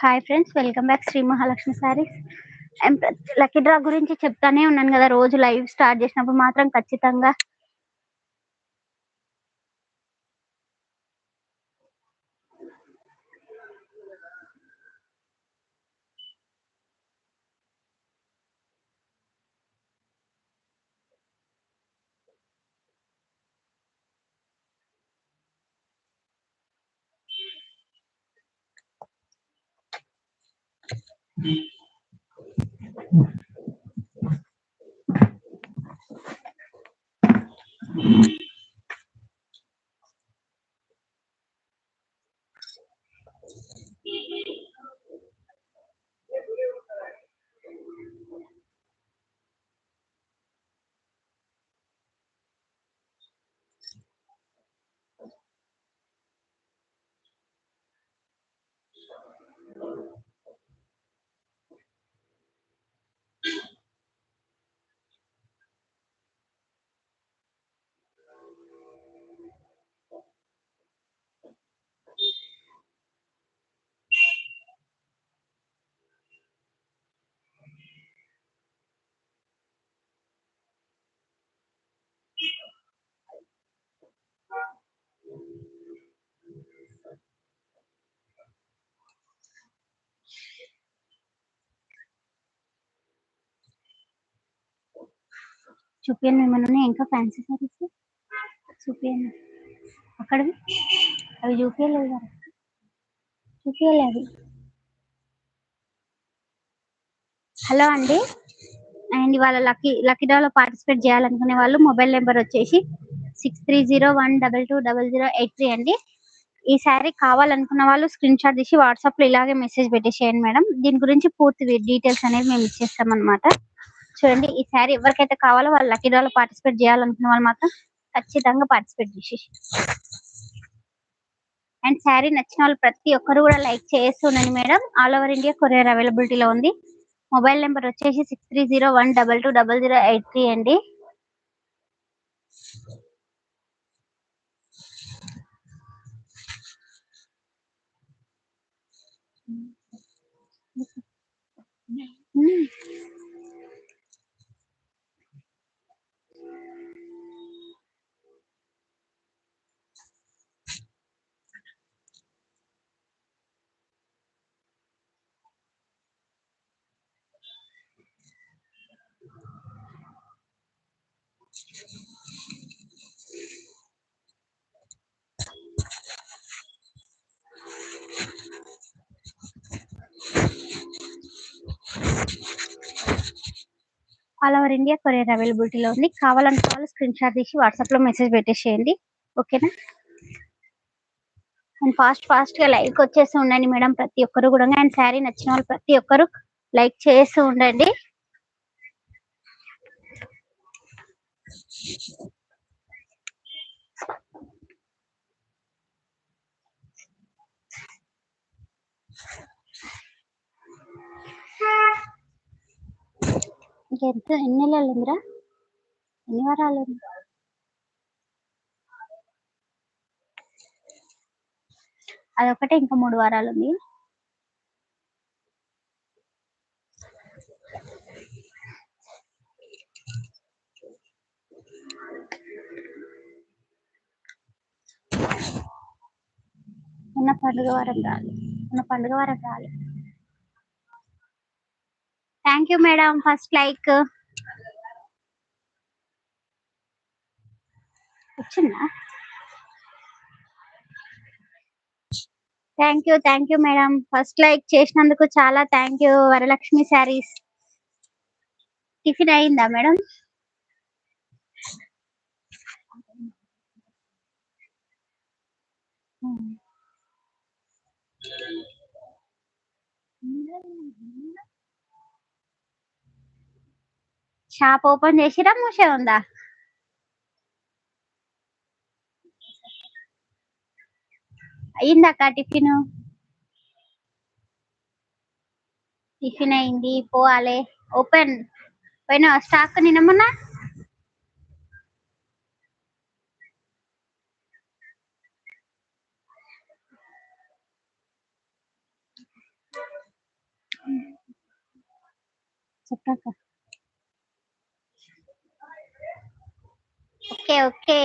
Hi friends welcome back Shri Mahalakshmi sarees lucky draw గురించి చెప్తానే ఉన్నాను కదా రోజు లైవ్ స్టార్ట్ చేసినప్పుడు మాత్రం ఖచ్చితంగా Mm-hmm. చూపించండి ఏమైనా ఉన్నాయి? ఇంకా ఫ్యాన్సీ సారీస్ చూపించండి అక్కడవి? అవి చూపించలేదు కదా. చూపించలే అవి హలో అండి. అండ్ ఇవాళ లక్కీ లక్కీ డ్రాలో పార్టిసిపేట్ చేయాలనుకునే వాళ్ళు మొబైల్ నెంబర్ వచ్చేసి six three zero one double two double zero eight three అండి. ఈ శారీ కావాలనుకున్న వాళ్ళు స్క్రీన్ షాట్ తీసి వాట్సాప్లో ఇలాగే మెసేజ్ పెట్టేసేయండి మేడం. దీని గురించి పూర్తి డీటెయిల్స్ అనేది మేము ఇచ్చేస్తాం అనమాట చూడండి ఈ శారీ ఎవరికైతే కావాలో వాళ్ళు లక్కీ డ్రాలో పార్టిసిపేట్ చేయాలనుకున్న వాళ్ళు మాత్రం ఖచ్చితంగా పార్టిసిపేట్ చేసి అండ్ శారీ నచ్చిన వాళ్ళు ప్రతి ఒక్కరు కూడా like చేస్తుండండి madam. All over India courier అవైలబిలిటీలో ఉంది. మొబైల్ నెంబర్ వచ్చేసి six three zero one double two double zero eight three అండి. మ్మ్. ఆల్ ఓవర్ ఇండియా కొరియర్ అవైలబిలిటీలో ఉంది. కావాలంటే వాళ్ళు స్క్రీన్ షాట్ తీసి వాట్సాప్లో మెసేజ్ పెట్టేసేయండి. ఓకేనా? అండ్ ఫాస్ట్ ఫాస్ట్గా లైక్ వచ్చేసి ఉండండి మేడం ప్రతి ఒక్కరు కూడా. అండ్ శారీ నచ్చిన వాళ్ళు ప్రతి ఒక్కరు లైక్ చేస్తూ ఉండండి. ఎంత ఎన్ని నెలలు ఉందిరా? ఎన్ని వారాలు అదొకటే ఇంకా మూడు వారాలు ఉంది. ఉన్న పండుగ వారం రాలి. ఉన్న పండుగ వారం రాలి. Thank you madam first like వచ్చిందా? Thank you thank you madam first like చేసినందుకు చాలా thank you Varalakshmi sarees tiffin అయిందా మేడం షాప్ ఓపెన్ చేసిరా మూసే ఉందా? అయిందక్క టిఫిన్? టిఫిన్ అయింది పోవాలి. ఓపెన్. పోయినా స్టాక్ నిన్న చెప్పాక okay okay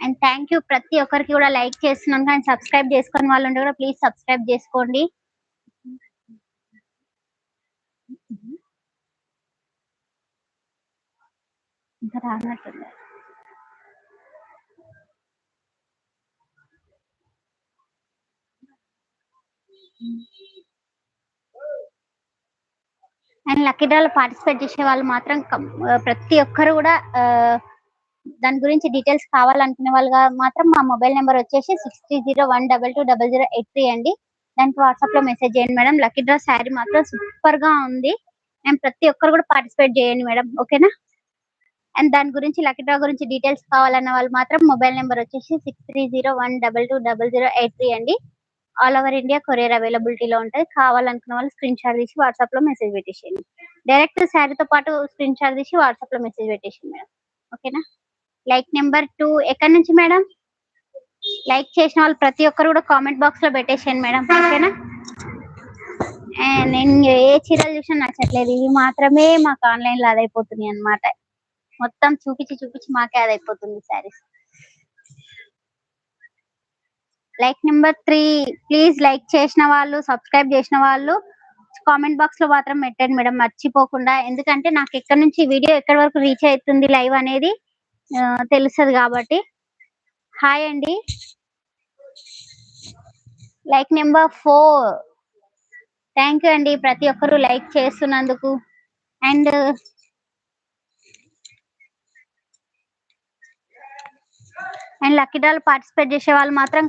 and thank you ప్రతి ఒక్కరికి కూడా లైక్ చేస్తున్నాను కానీ సబ్స్క్రైబ్ చేసుకుని వాళ్ళు ఉంటే కూడా ప్లీజ్ సబ్స్క్రైబ్ చేసుకోండి. ఇంకా రానట్టుంది. అండ్ లక్కీ డ్రాలో పార్టిసిపేట్ చేసే వాళ్ళు మాత్రం ప్రతి ఒక్కరు కూడా దాని గురించి డీటెయిల్స్ కావాలనుకునే వాళ్ళుగా మాత్రం మా మొబైల్ నెంబర్ వచ్చేసి six three zero one double two double zero eight three అండి. దానికి వాట్సాప్లో మెసేజ్ చేయండి మేడం. లక్కీ డ్రా శారీ మాత్రం సూపర్గా ఉంది. అండ్ ప్రతి ఒక్కరు కూడా పార్టిసిపేట్ చేయండి మేడం. ఓకేనా? అండ్ దాని గురించి లక్కీ డ్రా గురించి డీటెయిల్స్ కావాలన్న వాళ్ళు మాత్రం మొబైల్ నెంబర్ వచ్చేసి six three zero one double two double zero eight three అండి. ఆల్ ఓవర్ ఇండియా కొరియర్ అవైలబిలిటీలో ఉంటుంది. కావాలనుకున్న వాళ్ళు స్క్రీన్ షాట్ తీసి వాట్సాప్లో మెసేజ్ పెట్టేసేయండి. డైరెక్ట్ శారీతో పాటు స్క్రీన్ షాట్ తీసి వాట్సాప్లో మెసేజ్ పెట్టేసింది మేడం. ఓకేనా? లైక్ నెంబర్ టూ ఎక్కడి నుంచి మేడం? లైక్ చేసిన వాళ్ళు ప్రతి ఒక్కరు కూడా కామెంట్ బాక్స్లో పెట్టేసేయండి మేడం. ఓకేనా? నేను ఏ చీరలు చూసినా నచ్చట్లేదు. ఇవి మాత్రమే మాకు ఆన్లైన్లో అదైపోతున్నాయి అన్నమాట. మొత్తం చూపించి చూపించి మాకే అదైపోతుంది sarees. Like number three please like చేసిన వాళ్ళు సబ్స్క్రైబ్ చేసిన వాళ్ళు కామెంట్ బాక్స్లో మాత్రం పెట్టండి మేడం మర్చిపోకుండా. ఎందుకంటే నాకు ఎక్కడి నుంచి వీడియో ఎక్కడి వరకు రీచ్ అవుతుంది లైవ్ అనేది తెలుస్తుంది కాబట్టి. హాయ్ అండి. Like number four. Thank you అండి ప్రతి ఒక్కరు లైక్ చేస్తున్నందుకు. And and lucky draw participate చేసే వాళ్ళు మాత్రం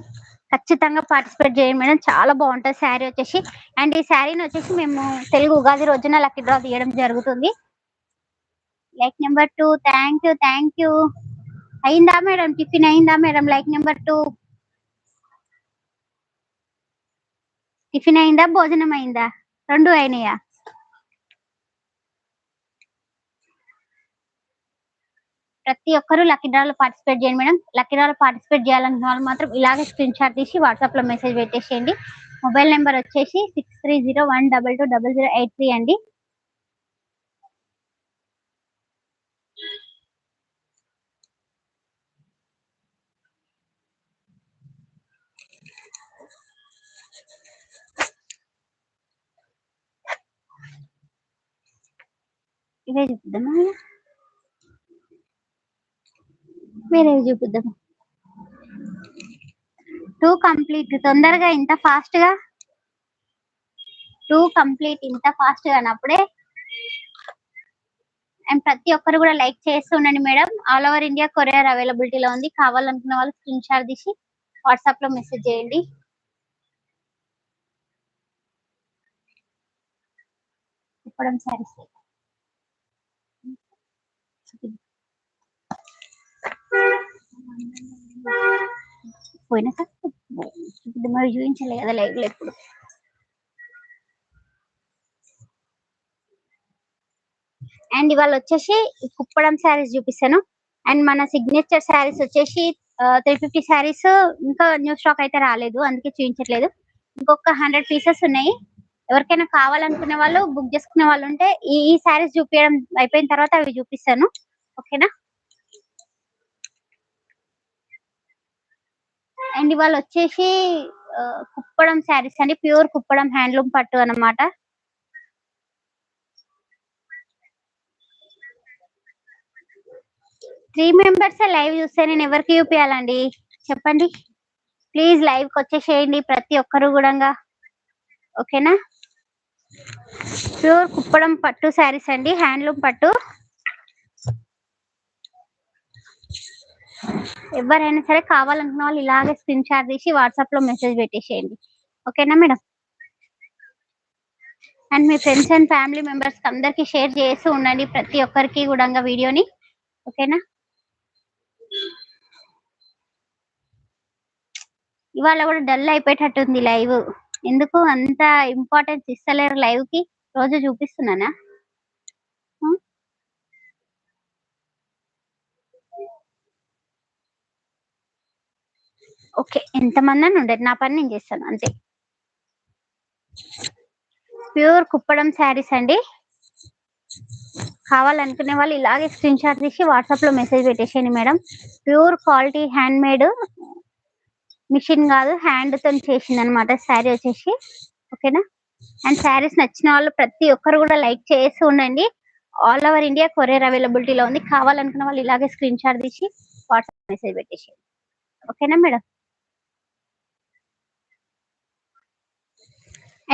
ఖచ్చితంగా పార్టిసిపేట్ చేయండి మేడం. చాలా బాగుంటుంది శారీ వచ్చేసి. అండ్ ఈ శారీని వచ్చేసి మేము తెలుగు ఉగాది రోజున లక్కీ డ్రా తీయడం జరుగుతుంది. Like number two thank you thank you అయిందా మేడం? టిఫిన్ అయిందా madam? Like number two tiffin అయిందా? భోజనం అయిందా? రెండు అయినాయా? ప్రతి ఒక్కరూ లక్కీ డ్రాలో పార్టిసిపేట్ చేయండి మేడం. లక్కీ డ్రాలో పార్టిసిపేట్ చేయాలనుకున్న వాళ్ళు మాత్రం ఇలాగే స్క్రీన్ షాట్ తీసి వాట్సాప్లో మెసేజ్ పెట్టేసేయండి. మొబైల్ నెంబర్ వచ్చేసి six three zero one double two double zero eight three అండి. ఇవే చూపిద్దామా మీరే చూపిద్దాం. టూ కంప్లీట్ తొందరగా ఇంత ఫాస్ట్గా టూ కంప్లీట్ ఇంత ఫాస్ట్గా అన్నప్పుడే అండ్ ప్రతి ఒక్కరు కూడా లైక్ చేస్తూ ఉండండి madam. All over India courier అవైలబిలిటీలో ఉంది. కావాలనుకున్న వాళ్ళు స్క్రీన్ షాట్ తీసి వాట్సాప్లో మెసేజ్ చేయండి. ఇప్పడం సరే పోయినా ఇప్పుడు మరి చూపించలే కదా లైవ్లో ఎప్పుడు. అండ్ ఇవాళ వచ్చేసి కుప్పడం శారీస్ చూపిస్తాను. అండ్ మన సిగ్నేచర్ శారీస్ వచ్చేసి త్రీ ఫిఫ్టీ శారీస్ ఇంకా న్యూ స్టాక్ అయితే రాలేదు అందుకే చూపించట్లేదు. ఇంకొక హండ్రెడ్ పీసెస్ ఉన్నాయి. ఎవరికైనా కావాలనుకునే వాళ్ళు బుక్ చేసుకునే వాళ్ళు ఉంటే ఈ ఈ శారీస్ చూపించడం అయిపోయిన తర్వాత అవి చూపిస్తాను. ఓకేనా అండ్ ఇవాళ వచ్చేసి కుప్పడం శారీస్ అండి. ప్యూర్ కుప్పడం హ్యాండ్లూమ్ పట్టు అన్నమాట. త్రీ మెంబర్స్ లైవ్ చూస్తే నేను ఎవరికి చూపించాలండి చెప్పండి. ప్లీజ్ లైవ్కి వచ్చేసేయండి ప్రతి ఒక్కరు కూడా ఓకేనా? ప్యూర్ కుప్పడం పట్టు శారీస్ అండి. హ్యాండ్లూమ్ పట్టు. ఎవరైనా సరే కావాలనుకున్న వాళ్ళు ఇలాగే స్క్రీన్ షాట్ తీసి వాట్సాప్లో మెసేజ్ పెట్టేసేయండి. ఓకేనా మేడం? అండ్ మీ ఫ్రెండ్స్ అండ్ ఫ్యామిలీ మెంబర్స్ అందరికి షేర్ చేస్తూ ఉండండి ప్రతి ఒక్కరికి కూడా వీడియోని. ఓకేనా? ఇవాళ కూడా డల్ అయిపోయేటట్టుంది లైవ్. ఎందుకు? అంత ఇంపార్టెన్స్ ఇస్తలేరు లైవ్కి రోజు చూపిస్తున్నానా ఆ? ఓకే ఎంతమంది అని ఉండదు నా పని నేను చేస్తాను అంతే. ప్యూర్ కుప్పడం శారీస్ అండి. కావాలనుకునే వాళ్ళు ఇలాగే స్క్రీన్ షాట్ తీసి వాట్సాప్లో మెసేజ్ పెట్టేసేయండి madam. Pure quality hand made machine కాదు హ్యాండ్తో చేసింది అనమాట శారీ వచ్చేసి. ఓకేనా? అండ్ శారీస్ నచ్చిన వాళ్ళు ప్రతి ఒక్కరు కూడా లైక్ చేసి ఉండండి. ఆల్ ఓవర్ ఇండియా కొరియర్ అవైలబిలిటీలో ఉంది. కావాలనుకున్న వాళ్ళు ఇలాగే స్క్రీన్ షాట్ తీసి వాట్సాప్ మెసేజ్ పెట్టేసి ఓకేనా మేడం?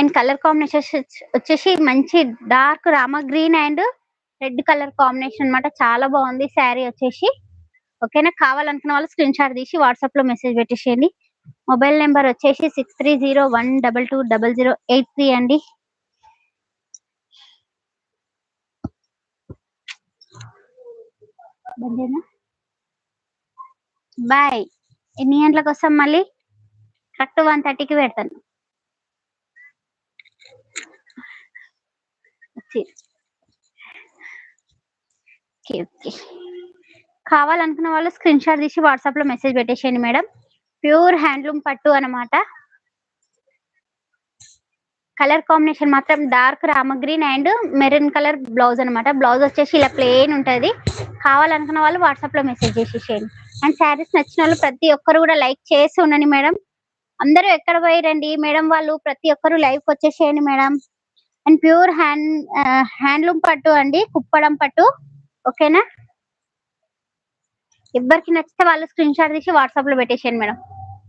అండ్ కలర్ కాంబినేషన్ వచ్చేసి మంచి dark Rama green and red colour combination అన్నమాట. చాలా బాగుంది శారీ వచ్చేసి. ఓకేనా? కావాలనుకున్న వాళ్ళు స్క్రీన్ షాట్ తీసి వాట్సాప్లో మెసేజ్ పెట్టేసేయండి. మొబైల్ నెంబర్ వచ్చేసి six three zero one double two double zero eight three అండి. బాయ్. ఎన్ని గంటలకు వస్తాం మళ్ళీ? కరెక్ట్ వన్ థర్టీకి పెడతాను. ఓకే. ఓకే కావాలనుకున్న వాళ్ళు స్క్రీన్ షాట్ తీసి వాట్సాప్లో మెసేజ్ పెట్టేసేయండి మేడం. ప్యూర్ హ్యాండ్లూమ్ పట్టు అన్నమాట. కలర్ కాంబినేషన్ మాత్రం dark Rama green and maroon colour blouse అన్నమాట. బ్లౌజ్ వచ్చేసి ఇలా ప్లెయిన్ ఉంటది. కావాలనుకున్న వాళ్ళు వాట్సాప్లో మెసేజ్ చేసేసేయండి. అండ్ శారీస్ నచ్చిన వాళ్ళు ప్రతి ఒక్కరు కూడా లైక్ చేసి ఉండండి మేడం. అందరూ ఎక్కడ పోయిరండి? మేడం వాళ్ళు ప్రతి ఒక్కరు లైవ్కి వచ్చేసేయండి madam. And pure hand handloom పట్టు అండి కుప్పడం పట్టు. ఓకేనా? ఎవరికి నచ్చితే వాళ్ళు స్క్రీన్ షాట్ తీసి వాట్సాప్లో పెట్టేసాను మేడం.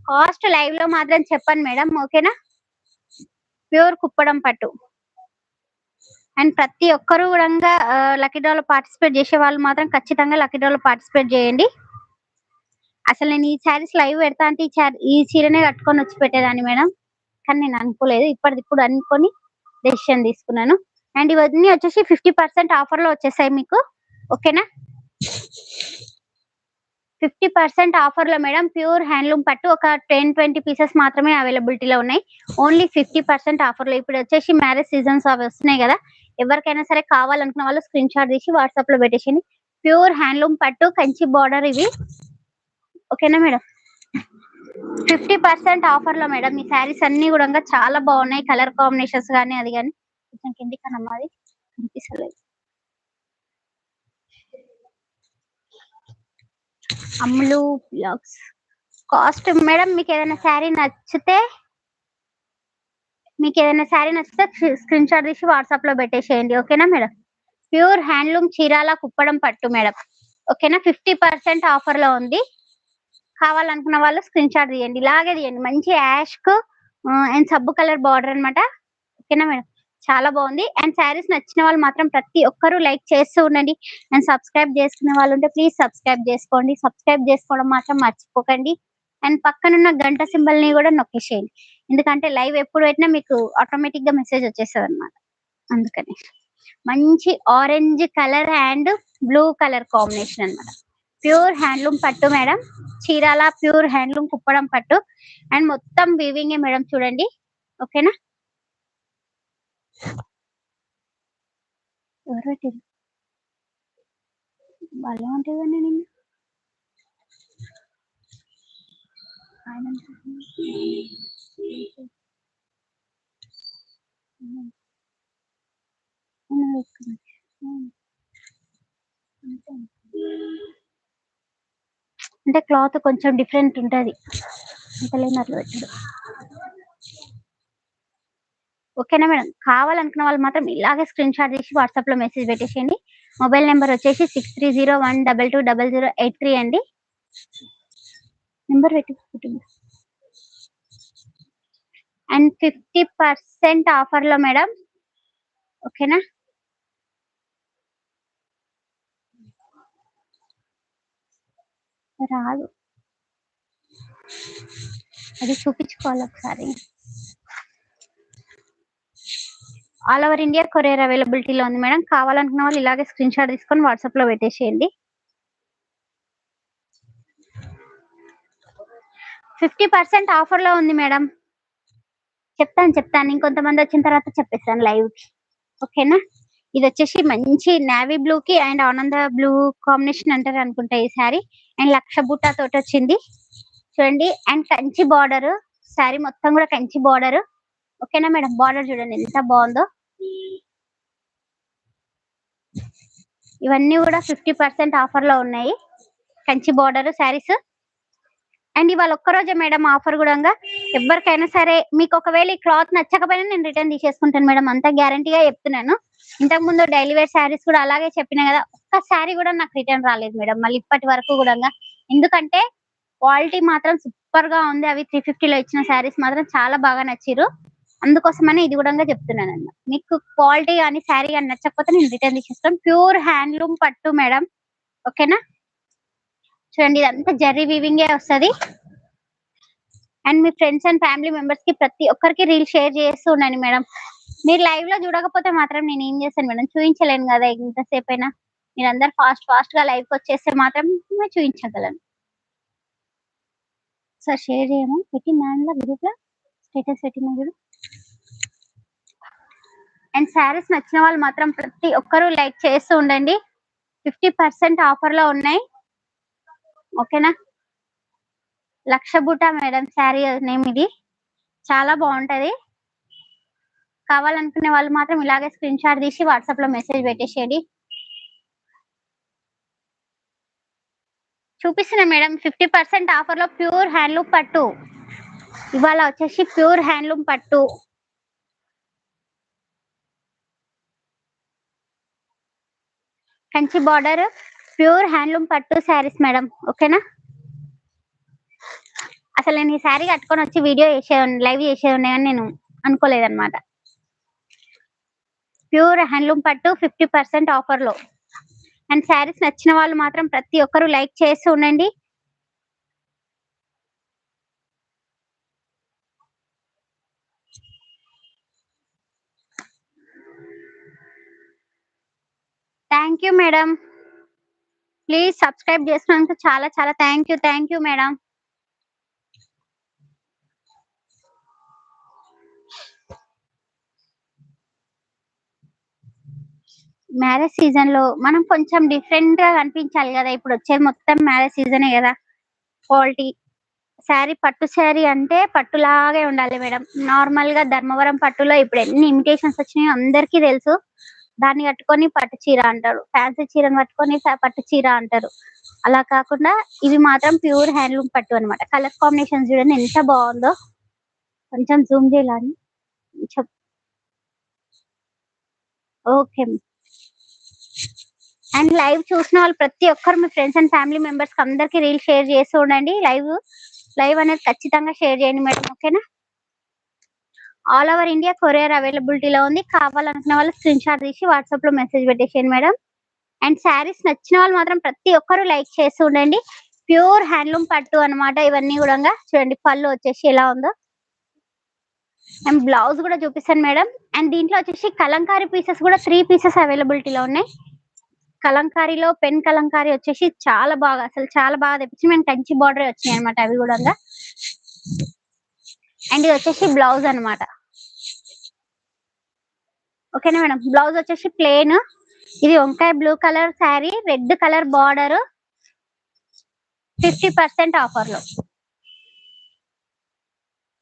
కాస్ట్ లైవ్లో మాత్రం చెప్పండి మేడం ఓకేనా? ప్యూర్ కుప్పడం పట్టు. అండ్ ప్రతి ఒక్కరు కూడా లక్కీ డ్రాలో పార్టిసిపేట్ చేసే వాళ్ళు మాత్రం ఖచ్చితంగా లక్కీ డ్రాలో పార్టిసిపేట్ చేయండి. అసలు నేను ఈ శారీస్ లైవ్ పెడతా అంటే ఈ చా- ఈ చీరనే కట్టుకొని వచ్చి పెట్టేదాన్ని మేడం. కానీ నేను అనుకోలేదు ఇప్పటిది ఇప్పుడు అనుకొని డెసిషన్ తీసుకున్నాను. అండ్ ఇవన్నీ వచ్చేసి ఫిఫ్టీ పర్సెంట్ ఆఫర్లో వచ్చేసాయి మీకు. ఓకేనా ఫిఫ్టీ పర్సెంట్ ఆఫర్లో మేడం ప్యూర్ హ్యాండ్లూమ్ పట్టు ఒక టెన్ ట్వంటీ పీసెస్ మాత్రమే అవైలబిలిటీలో ఉన్నాయి. ఓన్లీ ఫిఫ్టీ పర్సెంట్ ఆఫర్లో ఇప్పుడు వచ్చేసి మ్యారేజ్ సీజన్స్ అవి వస్తున్నాయి కదా. ఎవరికైనా సరే కావాలనుకున్న వాళ్ళు స్క్రీన్ షాట్ తీసి వాట్సాప్లో పెట్టేసి ప్యూర్ హ్యాండ్లూమ్ పట్టు కంచి బార్డర్ ఇవి. ఓకేనా మేడం ఫిఫ్టీ పర్సెంట్ ఆఫర్లో మేడం. ఈ శారీస్ అన్ని కూడా చాలా బాగున్నాయి. కలర్ కాంబినేషన్స్ కానీ అది కానీ. కొంచెం కింది కనమ్మా అది కనిపిస్తలేదు. అమ్ములు బ్లాగ్స్. కాస్ట్ మేడం మీకు ఏదైనా శారీ నచ్చితే మీకు ఏదైనా శారీ నచ్చితే స్క్రీన్ షాట్ తీసి వాట్సాప్లో పెట్టేసేయండి. ఓకేనా madam? Pure handloom Chirala Kuppadam పట్టు మేడం. ఓకేనా? ఫిఫ్టీ పర్సెంట్ ఆఫర్లో ఉంది. కావాలనుకున్న వాళ్ళు స్క్రీన్ షాట్ తీయండి. ఇలాగే తీయండి. మంచి యాష్కు అండ్ సబ్బు కలర్ బార్డర్ అన్నమాట. ఓకేనా మేడం? చాలా బాగుంది. అండ్ శారీస్ నచ్చిన వాళ్ళు మాత్రం ప్రతి ఒక్కరూ లైక్ చేస్తూ ఉండండి. అండ్ సబ్స్క్రైబ్ చేసుకునే వాళ్ళు ఉంటే ప్లీజ్ సబ్స్క్రైబ్ చేసుకోండి. సబ్స్క్రైబ్ చేసుకోవడం మాత్రం మర్చిపోకండి. అండ్ పక్కనున్న గంట సింబల్ని కూడా నొక్కేసేయండి ఎందుకంటే లైవ్ ఎప్పుడు పెట్టినా మీకు ఆటోమేటిక్గా మెసేజ్ వచ్చేస్తుంది అనమాట అందుకని. మంచి orange colour and blue colour combination అన్నమాట. ప్యూర్ హ్యాండ్లూమ్ పట్టు madam. Chirala pure handloom Kuppadam పట్టు. అండ్ మొత్తం వీవింగ్ మేడం చూడండి. ఓకేనా? ఎవరు పెట్టారు ఉంటుంది కదా నేను ఆయన అంటే క్లాత్ కొంచెం డిఫరెంట్ ఉంటుంది. అంతలేని అట్లా పెట్టాడు. ఓకేనా మేడం? కావాలనుకున్న వాళ్ళు మాత్రం ఇలాగే స్క్రీన్ షాట్ తీసి వాట్సాప్లో మెసేజ్ పెట్టేసేయండి. మొబైల్ నెంబర్ వచ్చేసి six three zero one double two double zero eight three అండి. నెంబర్ పెట్టుకుంటుంది అండ్ ఫిఫ్టీ పర్సెంట్ ఆఫర్లో మేడం. ఓకేనా? రాదు. అది చూపించుకోవాలి ఒకసారి. ఆల్ ఓవర్ ఇండియా కొరియర్ అవైలబిలిటీలో ఉంది మేడం. కావాలనుకున్న వాళ్ళు ఇలాగే స్క్రీన్ షాట్ తీసుకొని వాట్సాప్లో పెట్టేసేయండి. ఫిఫ్టీ పర్సెంట్ ఆఫర్లో ఉంది మేడం. చెప్తాను చెప్తాను. ఇంకొంతమంది వచ్చిన తర్వాత చెప్పేస్తాను లైవ్కి. ఓకేనా ఇది వచ్చేసి మంచి నావీ బ్లూ కి అండ్ ఆనంద బ్లూ కాంబినేషన్ అంటారు అనుకుంటా ఈ శారీ అండ్ లక్ష బుట్టా తోటి వచ్చింది చూడండి. అండ్ కంచి బార్డర్ శారీ మొత్తం కూడా కంచి బార్డర్ ఓకేనా మేడం బార్డర్ చూడండి ఎంత బాగుందో. ఇవన్నీ కూడా ఫిఫ్టీ పర్సెంట్ ఆఫర్లో ఉన్నాయి. కంచి బార్డర్ శారీస్ అండ్ ఇవాళ ఒక్కరోజే మేడం ఆఫర్ కూడా ఎవరికైనా సరే మీకు ఒకవేళ ఈ క్లాత్ నచ్చకపోయినా నేను రిటర్న్ తీసేసుకుంటాను మేడం. అంత గ్యారంటీగా చెప్తున్నాను. ఇంతకు ముందు డైలీ వేర్ శారీస్ కూడా అలాగే చెప్పిన కదా ఒక్క శారీ కూడా నాకు రిటర్న్ రాలేదు మేడం. మళ్ళీ ఇప్పటి వరకు కూడా ఎందుకంటే క్వాలిటీ మాత్రం సూపర్గా ఉంది. అవి త్రీ ఫిఫ్టీలో ఇచ్చిన శారీస్ మాత్రం చాలా బాగా నచ్చిరు అందుకోసమని ఇది కూడా చెప్తున్నాను అన్నమాట మీకు క్వాలిటీ కానీ శారీ కానీ నచ్చకపోతే నేను రిటర్న్ తీసేస్తాను. ప్యూర్ హ్యాండ్లూమ్ పట్టు మేడం. ఓకేనా? చూడండి ఇదంతా జర్రీ వీవింగే వస్తది. అండ్ మీ ఫ్రెండ్స్ అండ్ ఫ్యామిలీ మెంబర్స్కి ప్రతి ఒక్కరికి రీల్ షేర్ చేస్తూ ఉండండి మేడం. మీరు లైవ్లో చూడకపోతే మాత్రం నేను ఏం చేస్తాను మేడం? చూపించలేను కదా ఇంతసేపు అయినా మీరు అందరు ఫాస్ట్ ఫాస్ట్గా లైవ్కి వచ్చేస్తే మాత్రం చూపించగలను సార్ షేర్ చేయము? పెట్టిన గ్రూప్లో స్టేటస్ పెట్టిన చూడు. అండ్ శారీస్ నచ్చిన వాళ్ళు మాత్రం ప్రతి ఒక్కరూ లైక్ చేస్తూ ఉండండి. ఫిఫ్టీ పర్సెంట్ ఆఫర్లో ఉన్నాయి. ఓకేనా? లక్ష బూటా మేడం శారీ నేమ్ ఇది. చాలా బాగుంటది. కావాలనుకునే వాళ్ళు మాత్రం ఇలాగే స్క్రీన్ షాట్ తీసి వాట్సాప్లో మెసేజ్ పెట్టేసేయండి. చూపిస్తున్నా మేడం ఫిఫ్టీ పర్సెంట్ ఆఫర్లో ప్యూర్ హ్యాండ్లూమ్ పట్టు. ఇవాళ వచ్చేసి ప్యూర్ హ్యాండ్లూమ్ పట్టు. కంచి బార్డర్. ప్యూర్ హ్యాండ్లూమ్ పట్టు శారీస్ మేడం ఓకేనా? అసలు నేను ఈ శారీ కట్టుకొని వచ్చి వీడియో చేసే లైవ్ చేసే ఉన్నాయి నేను అనుకోలేదన్నమాట. ప్యూర్ హ్యాండ్లూమ్ పట్టు ఫిఫ్టీ పర్సెంట్ ఆఫర్లో అండ్ శారీస్ నచ్చిన వాళ్ళు మాత్రం ప్రతి ఒక్కరు లైక్ చేస్తూ ఉండండి. Thank you madam. Please subscribe చేసినందుకు చాలా చాలా thank you thank you madam marriage సీజన్లో మనం కొంచెం డిఫరెంట్గా కనిపించాలి కదా. ఇప్పుడు వచ్చేది మొత్తం మ్యారేజ్ సీజనే కదా. క్వాలిటీ శారీ పట్టు శారీ అంటే పట్టులాగే ఉండాలి మేడం నార్మల్గా ధర్మవరం పట్టులో ఇప్పుడు ఎన్ని ఇమిటేషన్స్ వచ్చినాయో అందరికీ తెలుసు. దాన్ని కట్టుకొని పట్టు చీర అంటారు. ఫ్యాన్సీ చీరను కట్టుకొని పట్టు చీర అంటారు. అలా కాకుండా ఇవి మాత్రం ప్యూర్ హ్యాండ్లూమ్ పట్టు అన్నమాట. కలర్ కాంబినేషన్ చూడండి ఎంత బాగుందో. కొంచెం జూమ్ చేయాలని చెప్ ఓకే అండ్ లైవ్ చూసిన వాళ్ళు ప్రతి ఒక్కరు మీ ఫ్రెండ్స్ అండ్ ఫ్యామిలీ మెంబర్స్కి అందరికి రీల్ షేర్ చేస్తూ ఉండండి. లైవ్ లైవ్ అనేది ఖచ్చితంగా షేర్ చేయండి మేడం. ఓకేనా? ఆల్ ఓవర్ ఇండియా కొరియర్ అవైలబిలిటీలో ఉంది. కావాలనుకున్న వాళ్ళు స్క్రీన్ షాట్ తీసి వాట్సాప్లో మెసేజ్ పెట్టేసేయండి మేడం. అండ్ శారీస్ నచ్చిన వాళ్ళు మాత్రం ప్రతి ఒక్కరు లైక్ చేస్తూ ఉండండి. ప్యూర్ హ్యాండ్లూమ్ పట్టు అన్నమాట ఇవన్నీ కూడా. చూడండి పళ్ళు వచ్చేసి ఎలా ఉందో. అండ్ బ్లౌజ్ కూడా చూపిస్తాను మేడం. అండ్ దీంట్లో వచ్చేసి కలంకారీ పీసెస్ కూడా త్రీ పీసెస్ అవైలబిలిటీలో ఉన్నాయి. కలంకారీలో పెన్ కలంకారీ వచ్చేసి చాలా బాగా అసలు చాలా బాగా తెప్పించి మేము కంచి బార్డర్ వచ్చినాయి అనమాట అవి కూడా. అండ్ ఇది వచ్చేసి బ్లౌజ్ అన్నమాట. ఓకేనా మేడం? బ్లౌజ్ వచ్చేసి ప్లేన్ ఇది వంకాయ blue colour sari red colour border. Fifty percent ఆఫర్లో.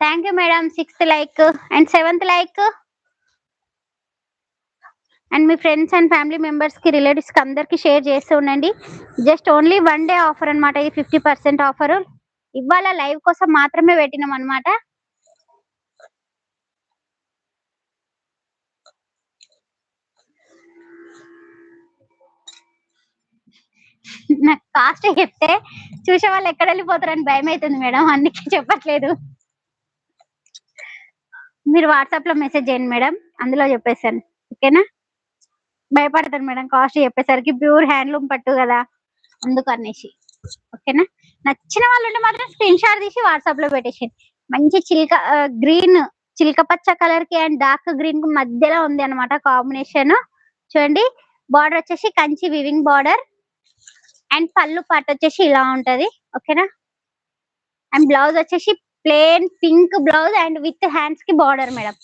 Thank you madam. Sixth like. And seventh like. And me friends and family మెంబర్స్కి రిలేటివ్స్ అందరికి షేర్ చేస్తూ ఉండండి. Just only one day offer అన్నమాట. ఇది ఫిఫ్టీ పర్సెంట్ ఆఫర్. ఇవాళ live కోసం మాత్రమే పెట్టినాం అన్నమాట. నాకు కాస్ట్ చెప్తే చూసే వాళ్ళు ఎక్కడ వెళ్ళిపోతారని భయం అవుతుంది మేడం. అందుకే చెప్పట్లేదు. మీరు వాట్సాప్లో మెసేజ్ చేయండి మేడం. అందులో చెప్పేసాను ఓకేనా? భయపడతాను మేడం. కాస్ట్ చెప్పేసరికి ప్యూర్ హ్యాండ్లూమ్ పట్టు కదా. అందుకు అనేసి. ఓకేనా? నచ్చిన వాళ్ళు ఉంటే మాత్రం స్క్రీన్ షాట్ తీసి వాట్సాప్లో పెట్టేసాను మంచి చిల్క గ్రీన్ చిల్క పచ్చ కలర్కి అండ్ డార్క్ గ్రీన్కి మధ్యలో ఉంది అనమాట కాంబినేషన్. చూడండి. బార్డర్ వచ్చేసి కంచి వివింగ్ బార్డర్. అండ్ పళ్ళు పాట వచ్చేసి ఇలా ఉంటది ఓకేనా? అండ్ బ్లౌజ్ వచ్చేసి plain pink blouse and with హ్యాండ్స్కి బార్డర్ మేడం.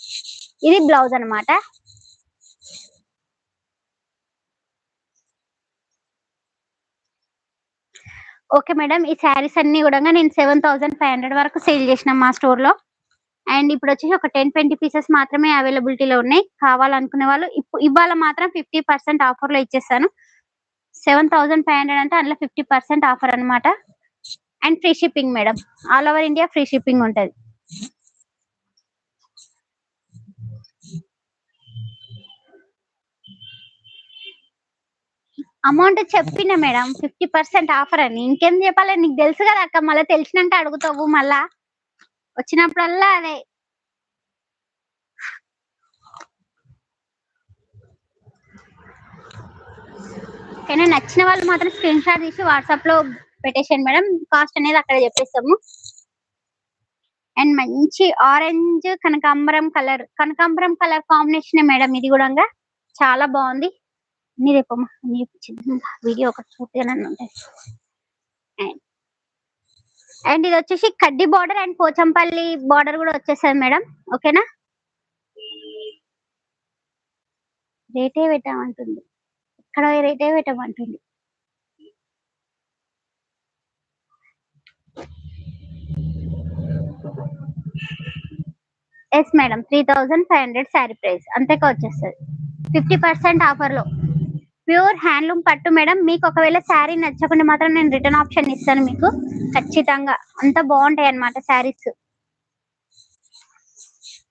ఇది బ్లౌజ్ అన్నమాట. ఓకే మేడం ఈ శారీస్ అన్ని కూడా నేను సెవెన్ థౌసండ్ ఫైవ్ హండ్రెడ్ వరకు సేల్ చేసిన మా స్టోర్లో. అండ్ ఇప్పుడు వచ్చేసి ఒక టెన్ ట్వంటీ పీసెస్ మాత్రమే అవైలబిలిటీలో ఉన్నాయి. కావాలనుకునే వాళ్ళు ఇప్పుడు ఇవాళ మాత్రం ఫిఫ్టీ పర్సెంట్ ఆఫర్లో ఇచ్చేస్తాను. సెవెన్ థౌసండ్ ఫైవ్ హండ్రెడ్ అంటే అందులో ఫిఫ్టీ పర్సెంట్ ఆఫర్ అన్నమాట. And free shipping madam all over India free shipping ఉంటుంది. అమౌంట్ చెప్పిన మేడం ఫిఫ్టీ పర్సెంట్ ఆఫర్ అని. ఇంకేం చెప్పాలి? నీకు తెలుసు కదా అక్క మళ్ళీ తెలిసినాక అడుగుతావు మళ్ళా. వచ్చినప్పుడల్లా అదే. ఓకేనా నచ్చిన వాళ్ళు మాత్రం స్క్రీన్ షాట్ తీసి వాట్సాప్లో పెట్టేసాను మేడం. కాస్ట్ అనేది అక్కడ చెప్పేస్తాము. అండ్ మంచి ఆరెంజ్ కనకాంబరం కలర్ కనకాంబరం కలర్ కాంబినేషన్ మేడం ఇది కూడా చాలా బాగుంది. మీరు చెప్పమ్మా వీడియో ఒకటి పూర్తిగా ఉంటాయి అండ్ అండ్ ఇది వచ్చేసి కడ్డి బార్డర్ అండ్ పోచంపల్లి బార్డర్ కూడా వచ్చేసాయి మేడం. ఓకేనా రేటే పెట్టామంటుంది. ఇక్కడ రేటే పెట్టమంటుంది yes madam three thousand five hundred sari price అంతేకా వచ్చేస్తుంది. ఫిఫ్టీ పర్సెంట్ ఆఫర్లో. ప్యూర్ హ్యాండ్లూమ్ పట్టు మేడం మీకు ఒకవేళ శారీ నచ్చకుండా మాత్రం నేను రిటర్న్ ఆప్షన్ ఇస్తాను మీకు. ఖచ్చితంగా. అంత బాగుంటాయి అన్నమాట శారీస్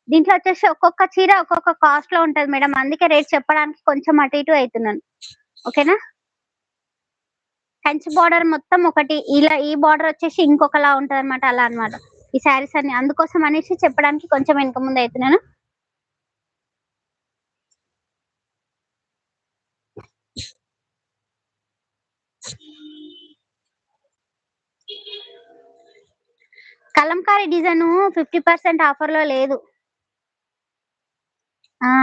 దీంట్లో వచ్చేసి ఒక్కొక్క చీర ఒక్కొక్క కాస్ట్లో ఉంటది మేడం. అందుకే రేట్ చెప్పడానికి కొంచెం అటు ఇటు అవుతున్నాను. ఓకేనా? కంచి బార్డర్ మొత్తం ఒకటి ఇలా ఈ బార్డర్ వచ్చేసి ఇంకొకలా ఉంటది అనమాట అలా అన్నమాట. ఈ శారీస్ అన్ని. అందుకోసం అనేసి చెప్పడానికి కొంచెం వెనక ముందు అవుతున్నాను. కలంకారీ డిజైన్ ఫిఫ్టీ పర్సెంట్ ఆఫర్లో లేదు. ఆ.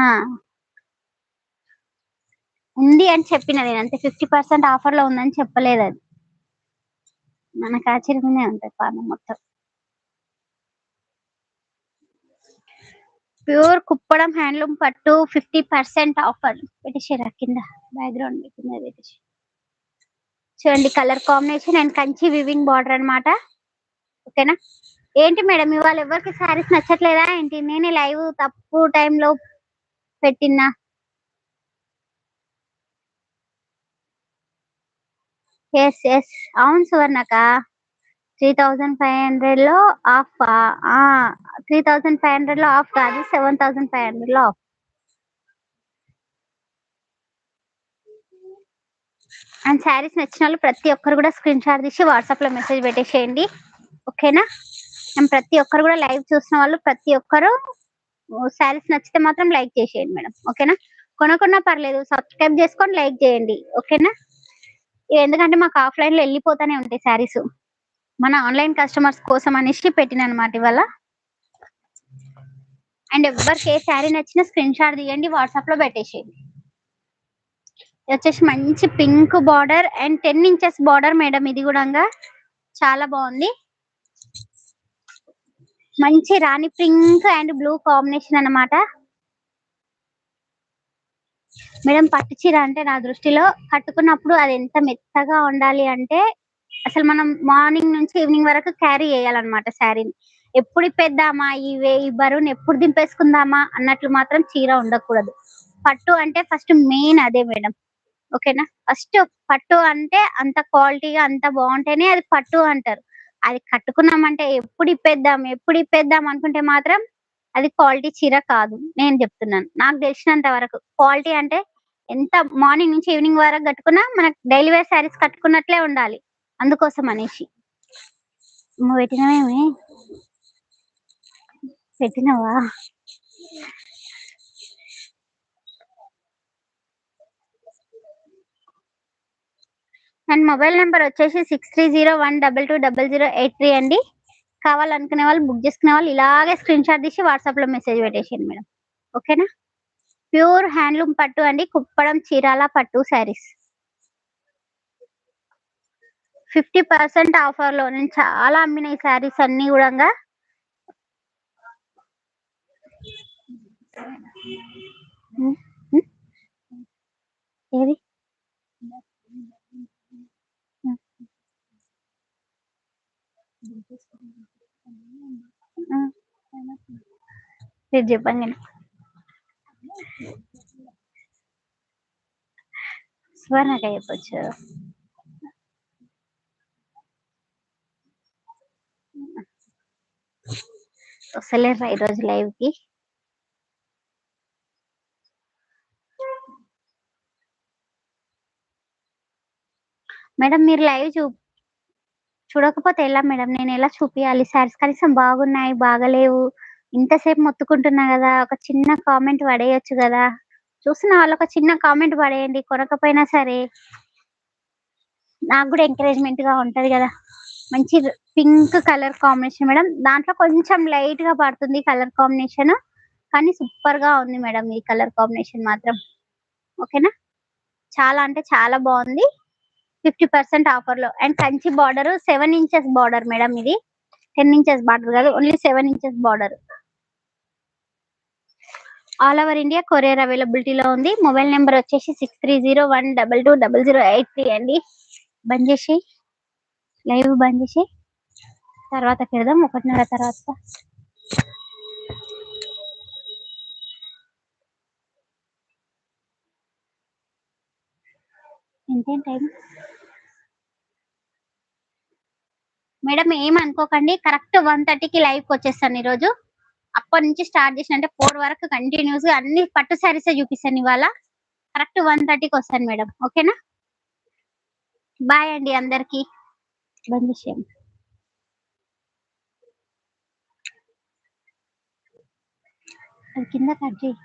ఉంది అని చెప్పిన నేను అంతే. ఫిఫ్టీ పర్సెంట్ ఆఫర్లో ఉందని చెప్పలేదు అది. మనకు ఆశ్చర్యంగానే ఉంటుంది పానం మొత్తం. ప్యూర్ కుప్పడం హ్యాండ్లూమ్ పట్టు ఫిఫ్టీ పర్సెంట్ ఆఫర్. పెట్టేసారా కింద బ్యాక్గ్రౌండ్ కింద పెట్టేసి. చూడండి colour combination and Kanchi weaving border అన్నమాట. ఓకేనా? ఏంటి మేడం ఇవాళ ఎవరికి శారీస్ నచ్చట్లేదా ఏంటి? నేనే లైవ్ తప్పు టైంలో పెట్టినా? ఎస్ ఎస్ అవును సువర్ణక త్రీ థౌజండ్ ఫైవ్ హండ్రెడ్లో ఆఫ్ త్రీ థౌజండ్ ఫైవ్ హండ్రెడ్లో ఆఫ్ కాదు సెవెన్ థౌజండ్ ఫైవ్ హండ్రెడ్లో ఆఫ్ అండ్ శారీస్ నచ్చిన వాళ్ళు ప్రతి ఒక్కరు కూడా స్క్రీన్ షాట్ తీసి వాట్సాప్లో మెసేజ్ పెట్టేసేయండి. ఓకేనా అండ్ ప్రతి ఒక్కరు కూడా లైవ్ చూసిన వాళ్ళు ప్రతి ఒక్కరు శారీస్ నచ్చితే మాత్రం లైక్ చేసేయండి మేడం. ఓకేనా? కొనకున్నా పర్లేదు. సబ్స్క్రైబ్ చేసుకొని లైక్ చేయండి. ఓకేనా? ఎందుకంటే మాకు ఆఫ్లైన్లో వెళ్ళిపోతానే ఉంటాయి శారీస్. మన ఆన్లైన్ కస్టమర్స్ కోసం అనేసి పెట్టిన అనమాట ఇవాళ. అండ్ ఎవరికి ఏ శారీ నచ్చినా స్క్రీన్ షాట్ తీయండి వాట్సాప్లో పెట్టేసేయండి. ఇది వచ్చేసి మంచి pink border and ten inches border madam ఇది కూడా చాలా బాగుంది. మంచి రాణి పింక్ అండ్ బ్లూ కాంబినేషన్ అన్నమాట. మేడం పట్టు చీర అంటే నా దృష్టిలో కట్టుకున్నప్పుడు అది ఎంత మెత్తగా ఉండాలి అంటే అసలు మనం మార్నింగ్ నుంచి ఈవినింగ్ వరకు క్యారీ చేయాలన్నమాట శారీని. ఎప్పుడు ఇప్పేద్దామా? ఈ వే- ఈ బరువుని ఎప్పుడు దింపేసుకుందామా? అన్నట్లు మాత్రం చీర ఉండకూడదు. పట్టు అంటే ఫస్ట్ మెయిన్ అదే మేడం. ఓకేనా? ఫస్ట్ పట్టు అంటే అంత క్వాలిటీగా అంత బాగుంటేనే అది పట్టు అంటారు. అది కట్టుకున్నామంటే ఎప్పుడు ఇప్పేద్దాం ఎప్పుడు ఇప్పేద్దాం అనుకుంటే మాత్రం అది క్వాలిటీ చీర కాదు. నేను చెప్తున్నాను. నాకు తెలిసినంత వరకు క్వాలిటీ అంటే ఎంత మార్నింగ్ నుంచి ఈవినింగ్ వరకు కట్టుకున్నా మనకు డైలీ వేర్ శారీస్ కట్టుకున్నట్లే ఉండాలి. అందుకోసం అనేసి. నువ్వు పెట్టినవేమి? పెట్టినవా? అండ్ మొబైల్ నెంబర్ వచ్చేసి six three zero one double two double zero eight three అండి. కావాలనుకునే వాళ్ళు బుక్ చేసుకునే వాళ్ళు ఇలాగే స్క్రీన్ షాట్ తీసి వాట్సాప్లో మెసేజ్ పెట్టేసాను మేడం. ఓకేనా? ప్యూర్ హ్యాండ్లూమ్ పట్టు అండి. కుప్పడం చీరాల పట్టు శారీస్. ఫిఫ్టీ పర్సెంట్ ఆఫర్లో నేను చాలా అమ్మిన ఈ శారీస్ అన్నీ కూడా ఏది? మీరు చెప్పంగానే సువర్ణక చెప్పొచ్చు వస్తలేరు ఈ రోజు లైవ్కి మేడం మీరు లైవ్ చూ చూడకపోతే ఎలా మేడం? నేను ఎలా చూపియాలి? సారీస్ కనీసం బాగున్నాయి బాగలేవు. ఇంతసేపు మొత్తుకుంటున్నా కదా ఒక చిన్న కామెంట్ పడేయొచ్చు కదా. చూసిన వాళ్ళు ఒక చిన్న కామెంట్ పడేయండి కొనకపోయినా సరే. నాకు కూడా ఎంకరేజ్మెంట్గా ఉంటది కదా. మంచి పింక్ కలర్ కాంబినేషన్ మేడం. దాంట్లో కొంచెం లైట్గా పడుతుంది కలర్ కాంబినేషన్. కానీ సూపర్గా ఉంది మేడం ఈ కలర్ కాంబినేషన్ మాత్రం. ఓకేనా? చాలా అంటే చాలా బాగుంది. ఫిఫ్టీ పర్సెంట్ ఆఫర్లో and Kanchi border seven inches border madam ఇది. టెన్ ఇంచెస్ బార్డర్ కాదు only seven inches border. All over India courier availability లో ఉంది. మొబైల్ నెంబర్ వచ్చేసి six three zero one double two double zero eight three అండి. బంద్ చేసి live బంద్ చేసి తర్వాత పెడదాం ఒకటిన్నర తర్వాత. ఎంతేం టైం? మేడం ఏం అనుకోకండి కరెక్ట్ వన్ థర్టీకి లైవ్కి వచ్చేస్తాను ఈరోజు. అప్పటి నుంచి స్టార్ట్ చేసిన అంటే ఫోర్ వరకు కంటిన్యూస్గా అన్ని పట్టు సారీసే చూపిస్తాను ఇవాళ. కరెక్ట్ వన్ థర్టీకి వస్తాను మేడం ఓకేనా? బాయ్ అండి అందరికి. బంద్ చేయండి. కింద కట్ చేయి.